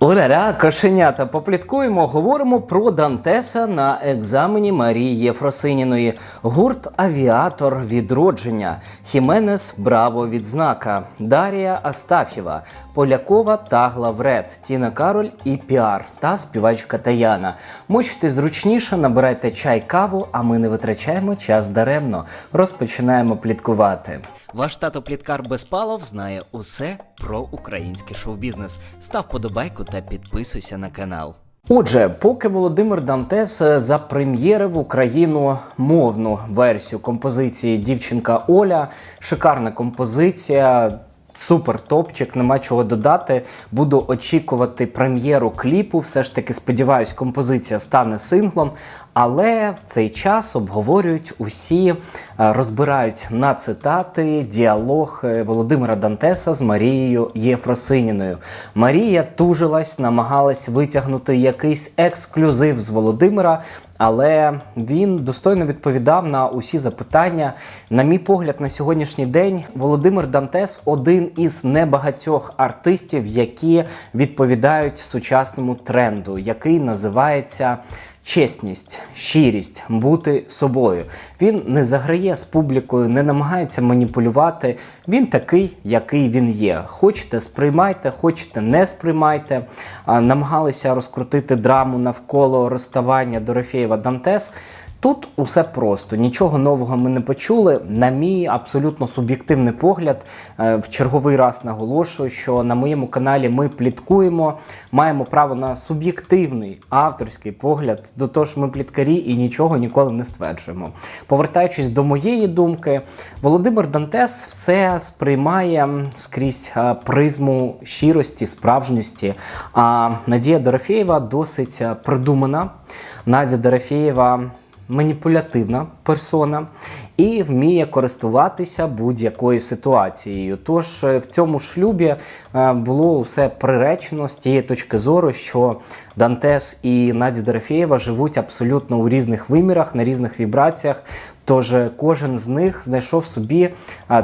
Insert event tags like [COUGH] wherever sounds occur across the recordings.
Оля-ля, кошенята, попліткуємо, говоримо про Дантеса на екзамені Марії Єфросиніної. Гурт Авіатор відродження, Хіменес Браво відзнака, Дарія Астафєва, Полякова та Главред, Тіна Кароль і Піар та співачка Таяна. Мочте зручніше, набирайте чай, каву, а ми не витрачаємо час даремно. Розпочинаємо пліткувати. Ваш тато Пліткар Безпалов знає усе про український шоу-бізнес. Став подобайку та підписуйся на канал. Отже, поки Володимир Дантес е, запрем'єрив Україну мовну версію композиції Дівчинка Оля, шикарна композиція. Супер топчик, нема чого додати. Буду очікувати прем'єру кліпу. Все ж таки, сподіваюсь, композиція стане синглом. Але в цей час обговорюють усі, е, розбирають на цитати діалог е, Володимира Дантеса з Марією Єфросиніною. Марія тужилась, намагалась витягнути якийсь ексклюзив з Володимира. Але він достойно відповідав на усі запитання. На мій погляд, на сьогоднішній день Володимир Дантес один із небагатьох артистів, які відповідають сучасному тренду, який називається. Чесність, щирість, бути собою. Він не заграє з публікою, не намагається маніпулювати. Він такий, який він є. Хочете, сприймайте, хочете, не сприймайте. Намагалися розкрутити драму навколо розставання Дорофєєва Дантес. Тут усе просто, нічого нового ми не почули. На мій абсолютно суб'єктивний погляд, е, в черговий раз наголошую, що на моєму каналі ми пліткуємо, маємо право на суб'єктивний авторський погляд. До того ж, ми пліткарі і нічого ніколи не стверджуємо. Повертаючись до моєї думки, Володимир Дантес все сприймає скрізь е, призму щирості, справжньості. А Надія Дорофєєва досить е, придумана. Надя Дорофєєва маніпулятивна персона і вміє користуватися будь-якою ситуацією. Тож е, в цьому шлюбі е, було все приречено з тієї точки зору, що Дантес і Надя Дорофєєва живуть абсолютно у різних вимірах, на різних вібраціях. Тож е, кожен з них знайшов собі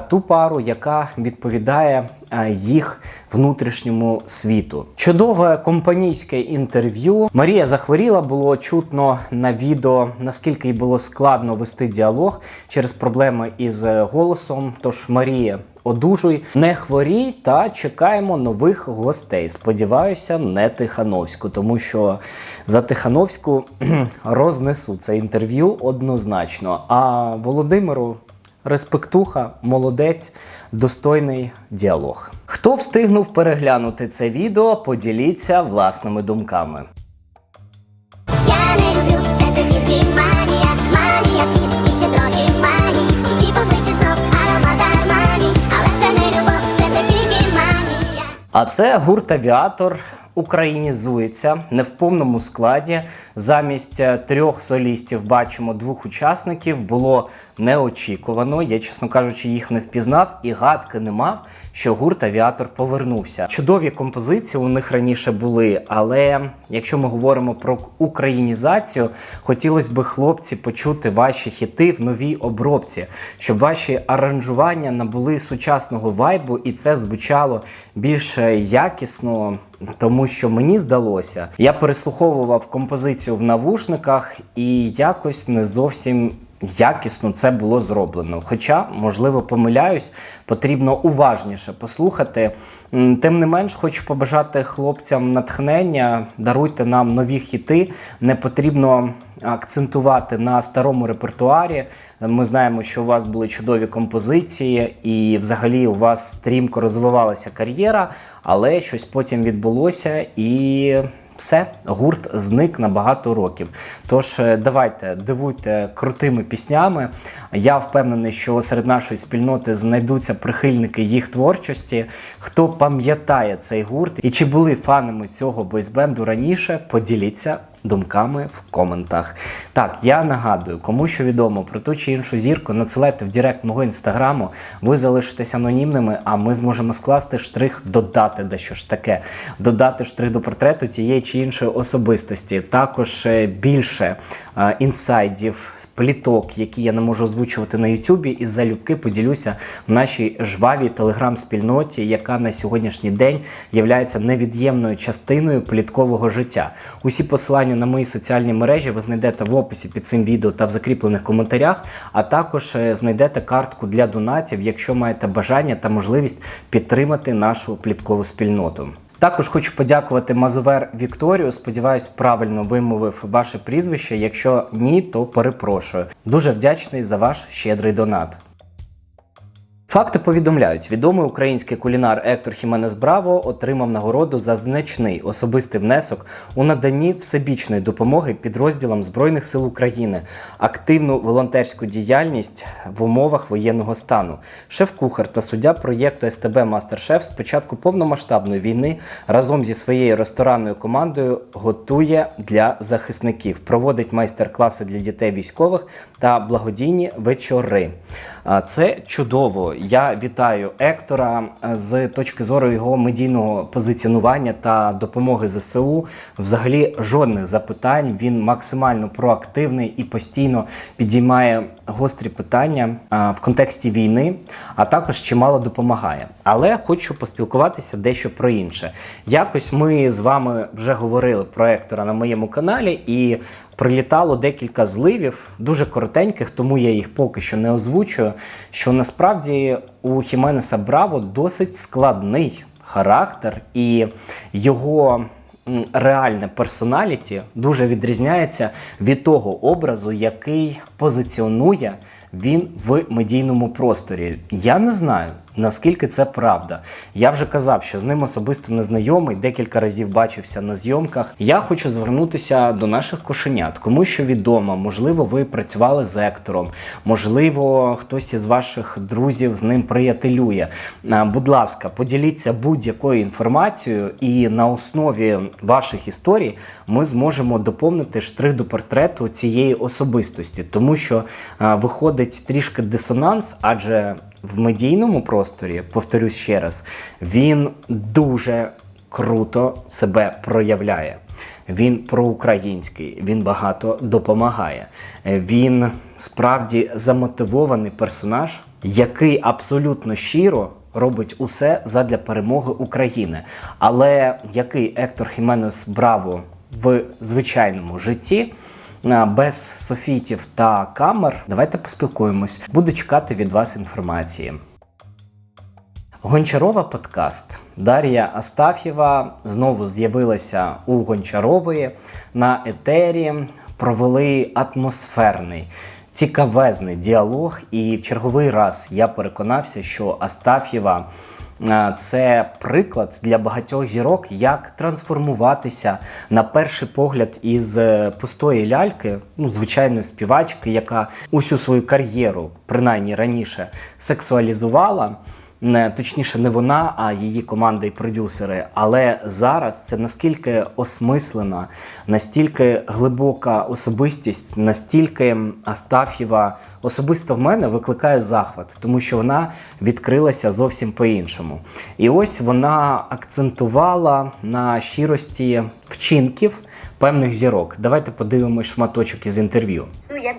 ту пару, яка відповідає їх внутрішньому світу. Чудове компанійське інтерв'ю. Марія захворіла, було чутно на відео, наскільки їй було складно вести діалог через проблеми із е, голосом. Тож Марія. Одужуй, не хворій та чекаємо нових гостей. Сподіваюся, не Тихановську, тому що за Тихановську [CLEARS THROAT] рознесу це інтерв'ю однозначно. А Володимиру респектуха, молодець, достойний діалог. Хто встигнув переглянути це відео, поділіться власними думками. Я не люблю це, це тільки манія, манія світу і ще трохи манії. Її покличе знов аромат Армані, але це не любов, це, це тільки манія. А це гурт Авіатор українізується не в повному складі. Замість е, трьох солістів бачимо двох учасників. Було неочікувано. Я, чесно кажучи, їх не впізнав і гадки не мав, що гурт Авіатор повернувся. Чудові композиції у них раніше були, але якщо ми говоримо про українізацію, хотілося б хлопці почути ваші хіти в новій обробці, щоб ваші аранжування набули сучасного вайбу, і це звучало більш е, якісно. Тому що мені здалося, я переслуховував композицію в навушниках і якось не зовсім якісно це було зроблено. Хоча, можливо, помиляюсь, потрібно уважніше послухати. Тим не менш, хочу побажати хлопцям натхнення, даруйте нам нові хіти. Не потрібно акцентувати на старому репертуарі. Ми знаємо, що у вас були чудові композиції, і взагалі у вас стрімко розвивалася кар'єра, але щось потім відбулося і. Все, гурт зник на багато років. Тож е, давайте дивуйте крутими піснями. Я впевнений, що серед нашої спільноти знайдуться прихильники їх творчості. Хто пам'ятає цей гурт і чи були фанами цього бойсбенду раніше, поділіться думками в коментах. Так, я нагадую, кому що відомо про ту чи іншу зірку, надсилайте в директ мого інстаграму. Ви залишитесь анонімними, а ми зможемо скласти штрих, додати дещо ж таке, додати штрих до портрету тієї чи іншої особистості. Також е, більше інсайдів, спліток, які я не можу озвучувати на Ютубі, і залюбки поділюся в нашій жвавій телеграм-спільноті, яка на сьогоднішній день є невід'ємною частиною пліткового життя. Усі посилання на мої соціальні мережі ви знайдете в описі під цим відео та в закріплених коментарях, а також е, знайдете картку для донатів, якщо маєте бажання та можливість підтримати нашу пліткову спільноту. Також хочу подякувати Мазовер Вікторію. Сподіваюсь, правильно вимовив ваше прізвище. Якщо ні, то перепрошую. Дуже вдячний за ваш щедрий донат. Факти повідомляють, відомий український кулінар Ектор Хіменес Браво отримав нагороду за значний особистий внесок у наданні всебічної допомоги підрозділам Збройних сил України, активну волонтерську діяльність в умовах воєнного стану. Шеф-кухар та суддя проєкту СТБ Мастер-Шеф з початку повномасштабної війни разом зі своєю ресторанною командою готує для захисників, проводить майстер-класи для дітей військових та благодійні вечори. Це чудово. Я вітаю Ектора з точки зору його медійного позиціонування та допомоги ЗСУ. Взагалі жодних запитань. Він максимально проактивний і постійно підіймає гострі питання в контексті війни, а також чимало допомагає. Але хочу поспілкуватися дещо про інше. Якось ми з вами вже говорили про Ектора на моєму каналі і. Прилітало декілька зливів, дуже коротеньких, тому я їх поки що не озвучую. Що насправді у Хіменеса Браво досить складний характер, і його реальне персоналіті дуже відрізняється від того образу, який позиціонує він в медійному просторі. Я не знаю. Наскільки це правда? Я вже казав, що з ним особисто не знайомий, декілька разів бачився на зйомках. Я хочу звернутися до наших кошенят, кому що відомо, можливо, ви працювали з Ектором, можливо, хтось із ваших друзів з ним приятелює. Будь ласка, поділіться будь-якою інформацією, і на основі ваших історій ми зможемо доповнити штрих до портрету цієї особистості, тому що виходить трішки дисонанс, адже в медійному просторі, повторюсь ще раз, він дуже круто себе проявляє. Він проукраїнський, він багато допомагає. Він справді замотивований персонаж, який абсолютно щиро робить усе задля перемоги України. Але який Ектор Хіменес Браво в звичайному житті? Без софітів та камер. Давайте поспілкуємось. Буду чекати від вас інформації. Гончарова подкаст. Дар'я Астафєва знову з'явилася у Гончарової на етері. Провели атмосферний, цікавезний діалог. І в черговий раз я переконався, що Астафєва це приклад для багатьох зірок, як трансформуватися на перший погляд із е, пустої ляльки, ну звичайної співачки, яка усю свою кар'єру, принаймні раніше, сексуалізувала. Не, точніше, не вона, а її команда і продюсери. Але зараз це наскільки осмислена, настільки глибока особистість, настільки Астафєва особисто в мене викликає захват, тому що вона відкрилася зовсім по-іншому. І ось вона акцентувала на щирості вчинків певних зірок. Давайте подивимось шматочок із інтерв'ю. Ну, я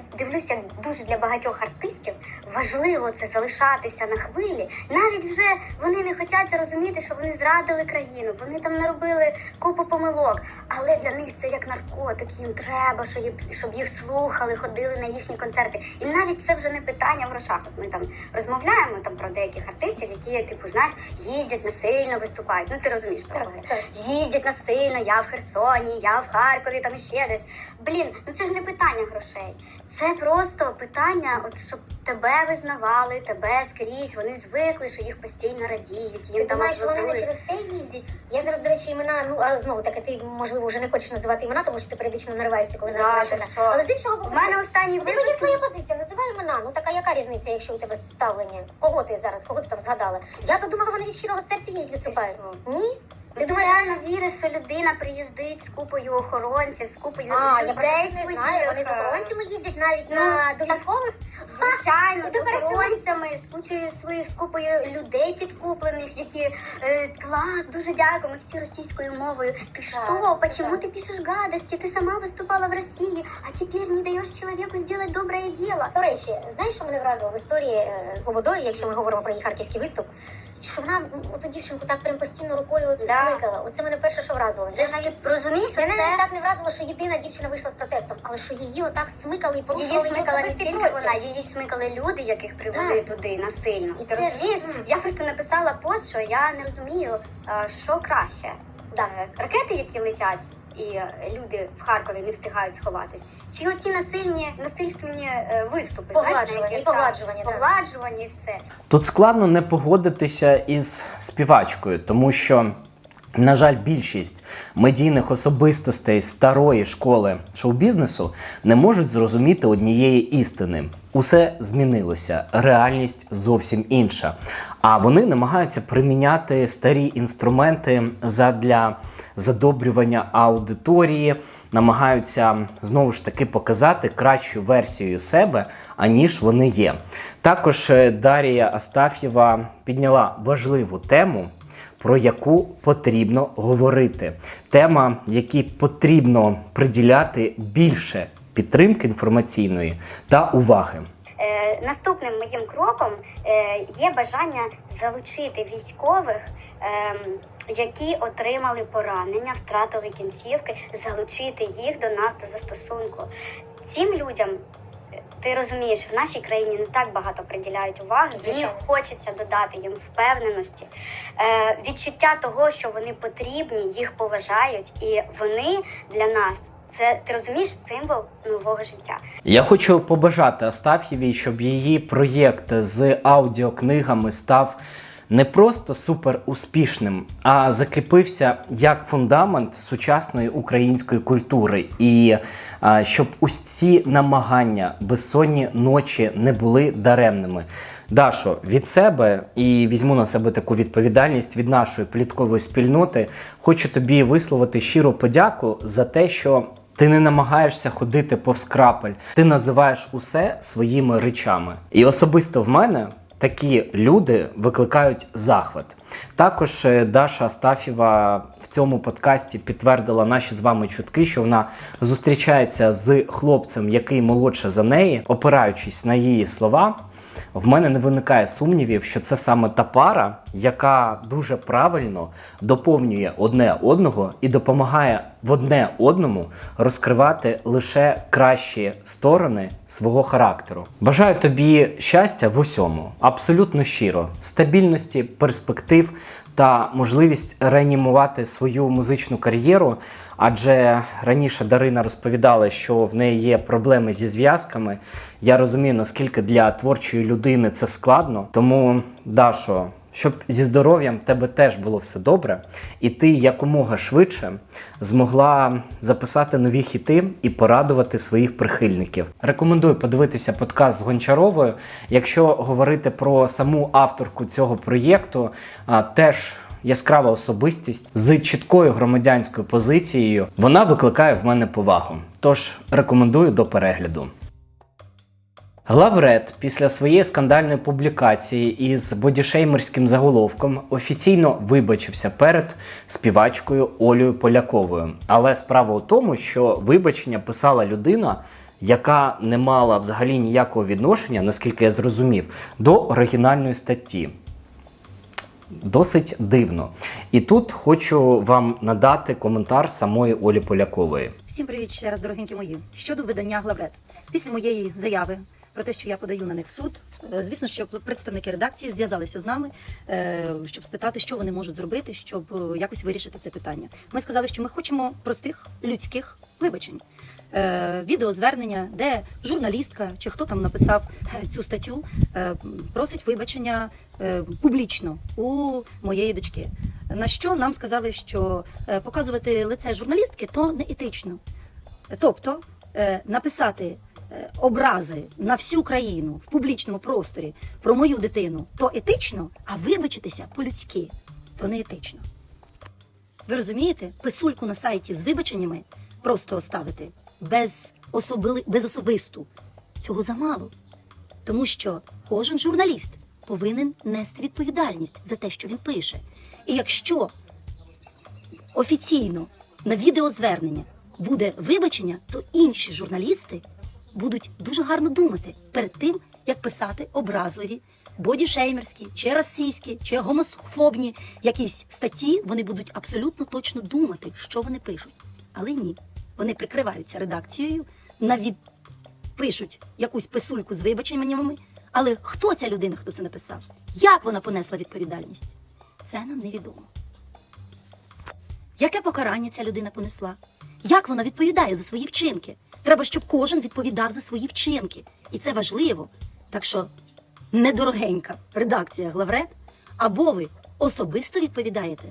дуже для багатьох артистів важливо це залишатися на хвилі. Навіть вже вони не хочуть розуміти, що вони зрадили країну, вони там наробили купу помилок. Але для них це як наркотик, їм треба, щоб їх- слухали, ходили на їхні концерти. І навіть це вже не питання в грошах. От ми там розмовляємо там про деяких артистів, які, типу, знаєш, їздять насильно виступають. Ну ти розумієш про кого я? їздять насильно, я в Херсоні, я в Харкові, там ще десь. Блін, ну це ж не питання грошей. Це просто питання, от щоб тебе визнавали, тебе скрізь. Вони звикли, що їх постійно радіють. Їм Ти там думаєш, вони не аплодують. через те їздять? Я зараз, до речі, імена, ну а знову таки, ти можливо вже не хочеш називати імена, тому що ти періодично нариваєшся, коли Да, називаєш ти імена. що? Але з іншого боку, В мене останній в тебе є випуск- своя позиція, називай імена. Ну така яка різниця, якщо у тебе ставлення? Кого ти зараз, кого ти там згадала? Я то думала, вони від щирого серця їздять виступають. що? Ні? Ти думаєш, реально віриш, що людина приїздить з купою охоронців, з купою А, я про людей це не своїх. знаю. Вони з охоронцями їздять навіть Ну, на до так- військових. Звичайно, з ти пересилаєш. охоронцями, з кучою своїх з купою людей підкуплених, які е, клас, дуже дякую, ми всі російською мовою. Ти що, це почему так. ти пишеш гадості? Ти сама виступала в Росії, а тепер не даєш чоловіку зробити добре діло. До речі, знаєш, що мене вразило в історії е, з Лободою, якщо ми говоримо про її харківський виступ, що вона м, оту дівчинку так прям постійно рукою оце Да. Смикала. Оце мене перше, що вразило. Це ж ти розумієш, Мене це так не вразило, що єдина дівчина вийшла з протестом, але що її отак смикали і порушували її смикала не тільки вона, її смикали люди, яких привели Так. туди насильно. І Ти це розумієш? Я просто написала пост, що я не розумію, що краще. Да. Ракети, які летять, і е, люди в Харкові не встигають сховатись. Чи оці насильні насильственні е, виступи, знаєш, на Погладжування, яких, і погладжування, так, да. погладжування і все. Тут складно не погодитися із співачкою, тому що, на жаль, більшість медійних особистостей старої школи шоу-бізнесу не можуть зрозуміти однієї істини. Усе змінилося, реальність зовсім інша. А вони намагаються приміняти старі інструменти задля задобрювання аудиторії, намагаються знову ж таки показати кращу версію себе, аніж вони є. Також е, Дарія Астаф'єва підняла важливу тему, про яку потрібно говорити. Тема, якій потрібно приділяти більше підтримки інформаційної та уваги. Е, наступним моїм кроком е, є бажання залучити військових, ем, які отримали поранення, втратили кінцівки, залучити їх до нас до застосунку. Цим людям. Ти розумієш, в нашій країні не так багато приділяють уваги. Мені Звичайно. хочеться додати їм впевненості, е, відчуття того, що вони потрібні, їх поважають, і вони для нас це ти розумієш символ нового життя. Я хочу побажати Астаф'євій, щоб її проєкт з аудіокнигами став не просто супер успішним, а закріпився як фундамент сучасної української культури, і а, щоб усі намагання безсонні ночі не були даремними. Дашо, від себе і візьму на себе таку відповідальність від нашої пліткової спільноти. Хочу тобі висловити щиру подяку за те, що ти не намагаєшся ходити повз крапель, ти називаєш усе своїми речами. І особисто в мене такі люди викликають захват. Також е, Даша Астафєва в цьому подкасті підтвердила наші з вами чутки, що вона зустрічається з хлопцем, який молодше за неї, опираючись на її слова. В мене не виникає сумнівів, що це саме та пара, яка дуже правильно доповнює одне одного і допомагає в одне одному розкривати лише кращі сторони свого характеру. Бажаю тобі щастя в усьому, абсолютно щиро, стабільності, перспектив та можливість реанімувати свою музичну кар'єру. Адже раніше Дарина розповідала, що в неї є проблеми зі зв'язками. Я розумію, наскільки для творчої людини це складно. Тому, Дашо, щоб зі здоров'ям тебе теж було все добре, і ти якомога швидше змогла записати нові хіти і порадувати своїх прихильників. Рекомендую подивитися подкаст з Гончаровою. Якщо говорити про саму авторку цього проєкту, теж яскрава особистість з чіткою громадянською позицією, вона викликає в мене повагу. Тож рекомендую до перегляду. Главред після своєї скандальної публікації із бодішеймерським заголовком офіційно вибачився перед співачкою Олею Поляковою. Але справа у тому, що вибачення писала людина, яка не мала взагалі ніякого відношення, наскільки я зрозумів, до оригінальної статті. Досить дивно. І тут хочу вам надати коментар самої Олі Полякової. Всім привіт ще раз, дорогенькі мої. Щодо видання главред. Після моєї заяви про те, що я подаю на них в суд, е, звісно, що представники редакції зв'язалися з нами, е, щоб спитати, що вони можуть зробити, щоб е, якось вирішити це питання. Ми сказали, що ми хочемо простих людських вибачень. Е, Відеозвернення, де журналістка чи хто там написав е, цю статтю, е, просить вибачення е, публічно у моєї дочки. На що нам сказали, що е, показувати лице журналістки то не етично. Тобто е, написати е, образи на всю країну в публічному просторі про мою дитину то етично, а вибачитися по-людськи то не етично. Ви розумієте, писульку на сайті з вибаченнями просто ставити без, особили, без особисту. Цього замало. Тому що кожен журналіст повинен нести відповідальність за те, що він пише. І якщо офіційно на відеозвернення буде вибачення, то інші журналісти будуть дуже гарно думати перед тим, як писати образливі, бодішеймерські, чи расистські, чи гомофобні якісь статті. Вони будуть абсолютно точно думати, що вони пишуть. Але ні, вони прикриваються редакцією, навід пишуть якусь писульку з вибаченнями. Але хто ця людина, хто це написав? Як вона понесла відповідальність? Це нам невідомо. Яке покарання ця людина понесла? Як вона відповідає за свої вчинки? Треба, щоб кожен відповідав за свої вчинки. І це важливо. Так що недорогенька редакція главред, або ви особисто відповідаєте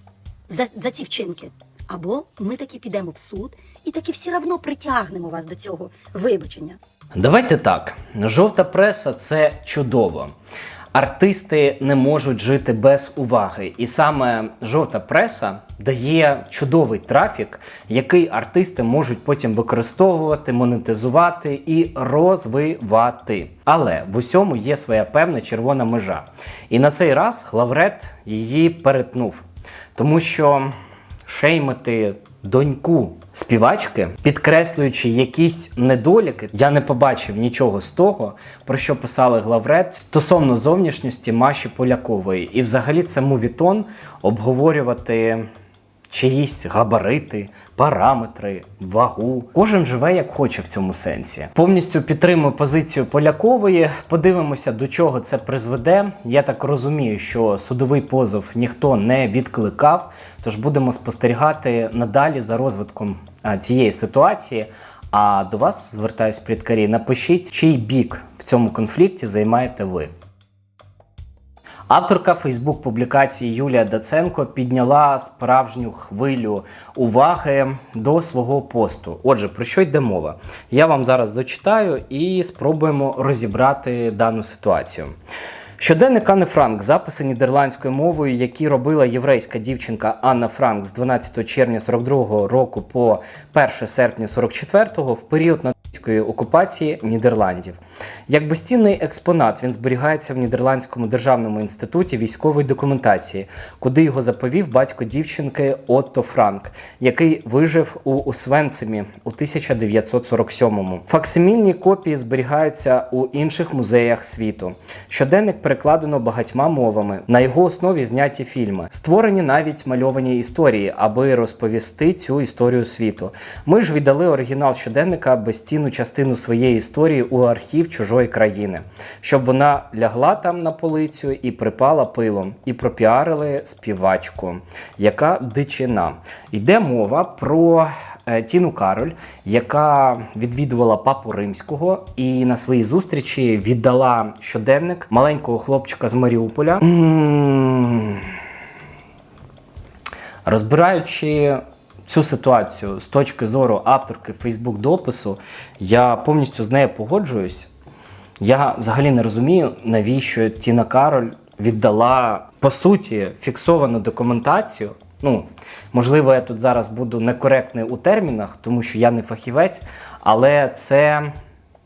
за, за ці вчинки, або ми таки підемо в суд і таки все одно притягнемо вас до цього вибачення. Давайте так. Жовта преса це чудово. Артисти не можуть жити без уваги, і саме жовта преса дає чудовий трафік, який артисти можуть потім використовувати, монетизувати і розвивати. Але в усьому є своя певна червона межа. І на цей раз главред її перетнув, тому що шеймити доньку співачки, підкреслюючи якісь недоліки, я не побачив нічого з того, про що писали главред стосовно зовнішності Маші Полякової. І взагалі це мувітон обговорювати чиїсь габарити, параметри, вагу. Кожен живе як хоче в цьому сенсі. Повністю підтримую позицію Полякової. Подивимося, до чого це призведе. Я так розумію, що судовий позов ніхто не відкликав. Тож будемо спостерігати надалі за розвитком цієї ситуації. А до вас звертаюсь пліткарі. Напишіть, чий бік в цьому конфлікті займаєте ви. Авторка Фейсбук публікації Юлія Даценко підняла справжню хвилю уваги до свого посту. Отже, про що йде мова? Я вам зараз зачитаю і спробуємо розібрати дану ситуацію. Щоденник Анни Франк, записи нідерландською мовою, які робила єврейська дівчинка Анна Франк з 12 червня 42 року по 1 серпня 44-го в період нацистської окупації Нідерландів. Як безцінний експонат він зберігається в Нідерландському державному інституті військової документації, куди його заповів батько дівчинки Отто Франк, який вижив у Освенцимі у 1947-му. Факсимільні копії зберігаються у інших музеях світу. Щоденник перекладено багатьма мовами. На його основі зняті фільми. Створені навіть мальовані історії, аби розповісти цю історію світу. Ми ж віддали оригінал щоденника безцінну частину своєї історії у архів чужої країни, щоб вона лягла там на полицю і припала пилом, і пропіарили співачку, яка дичина. Йде мова про е, Тіну Кароль, яка відвідувала папу римського і на своїй зустрічі віддала щоденник маленького хлопчика з Маріуполя. Розбираючи цю ситуацію з точки зору авторки Фейсбук допису, я повністю з нею погоджуюсь. Я взагалі не розумію, навіщо Тіна Кароль віддала по суті фіксовану документацію. Ну, можливо, я тут зараз буду некоректний у термінах, тому що я не фахівець, але це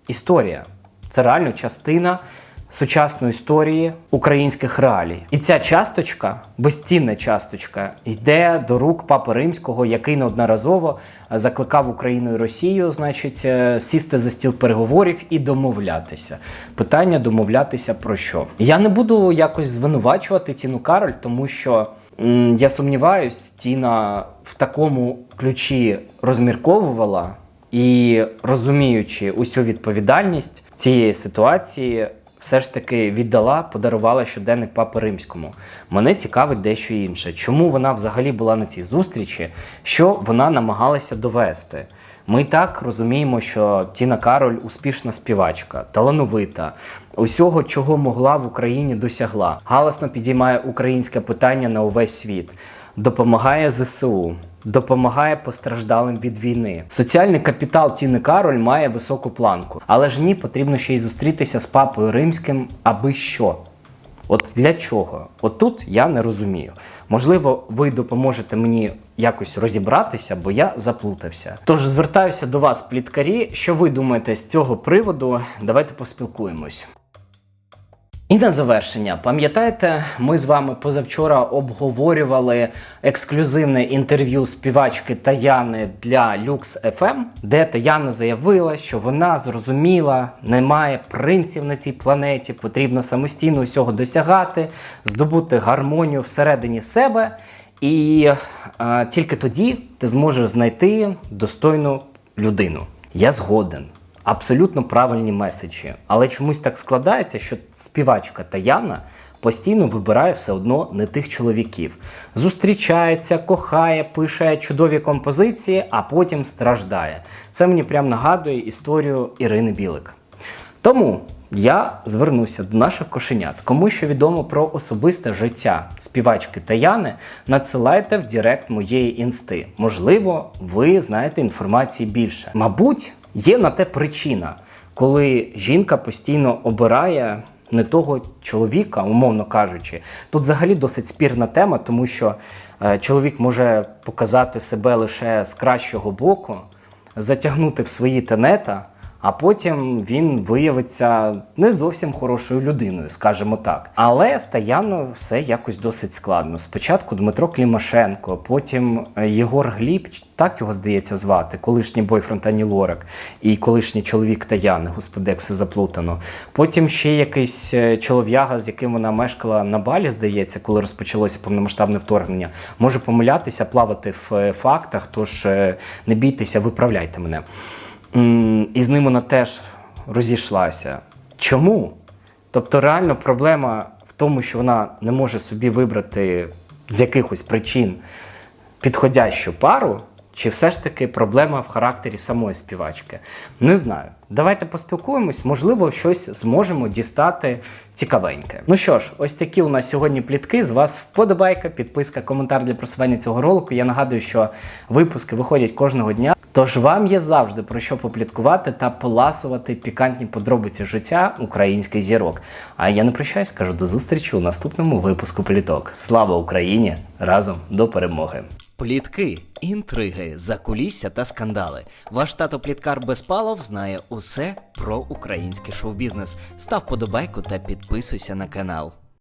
історія. Це реально частина сучасної історії українських реалій. І ця часточка, безцінна часточка, йде до рук Папи Римського, який неодноразово закликав Україну і Росію, значить, е, сісти за стіл переговорів і домовлятися. Питання домовлятися про що? Я не буду якось звинувачувати Тіну Кароль, тому що. Я сумніваюсь, Тіна в такому ключі розмірковувала і розуміючи усю відповідальність цієї ситуації, все ж таки віддала, подарувала щоденник Папи Римському. Мене цікавить дещо інше. Чому вона взагалі була на цій зустрічі? Що вона намагалася довести? Ми так розуміємо, що Тіна Кароль успішна співачка, талановита, усього, чого могла в Україні досягла. Галасно підіймає українське питання на увесь світ, допомагає ЗСУ. Допомагає постраждалим від війни. Соціальний капітал Тіни Кароль має високу планку, але ж ні, потрібно ще й зустрітися з папою римським, аби що. От для чого? От тут я не розумію. Можливо, ви допоможете мені якось розібратися, бо я заплутався. Тож звертаюся до вас, пліткарі. Що ви думаєте з цього приводу? Давайте поспілкуємось. І на завершення, пам'ятаєте, ми з вами позавчора обговорювали ексклюзивне інтерв'ю співачки Таяни для Lux FM, де Таяна заявила, що вона зрозуміла, немає принців на цій планеті, потрібно самостійно усього досягати, здобути гармонію всередині себе, і е, тільки тоді ти зможеш знайти достойну людину. Я згоден. Абсолютно правильні меседжі. Але чомусь так складається, що співачка Таяна постійно вибирає все одно не тих чоловіків. Зустрічається, кохає, пише чудові композиції, а потім страждає. Це мені прям нагадує історію Ірини Білик. Тому я звернуся до наших кошенят. Кому що відомо про особисте життя співачки Таяни, надсилайте в Директ моєї інсти. Можливо, ви знаєте інформації більше. Мабуть, є на те причина, коли жінка постійно обирає не того чоловіка, умовно кажучи. Тут взагалі досить спірна тема, тому що е, чоловік може показати себе лише з кращого боку, затягнути в свої тенета, а потім він виявиться не зовсім хорошою людиною, скажімо так. Але з Таяною все якось досить складно. Спочатку Дмитро Клімашенко, потім е, Єгор Гліб, так його здається звати, колишній бойфренд Ані Лорак і колишній чоловік Таяни, господи, як все заплутано. Потім ще якийсь е, чолов'яга, з яким вона мешкала на балі, здається, коли розпочалося повномасштабне вторгнення. Можу помилятися, плавати в е, фактах, тож не бійтеся, виправляйте мене. І з ним вона теж розійшлася. Чому? Тобто, реально проблема в тому, що вона не може собі вибрати з якихось причин підходящу пару, чи все ж таки проблема в характері самої співачки? Не знаю. Давайте поспілкуємось, можливо, щось зможемо дістати цікавеньке. Ну що ж, ось такі у нас сьогодні плітки. З вас вподобайка, підписка, коментар для просування цього ролику. Я нагадую, що випуски виходять кожного дня. Тож вам є завжди про що попліткувати та поласувати пікантні подробиці життя українських зірок. А я не прощаюсь, кажу до зустрічі у наступному випуску пліток. Слава Україні! Разом до перемоги! Плітки, інтриги, закулісся та скандали. Ваш тато Пліткар Безпалов знає усе про український шоу-бізнес. Став подобайку та підписуйся на канал.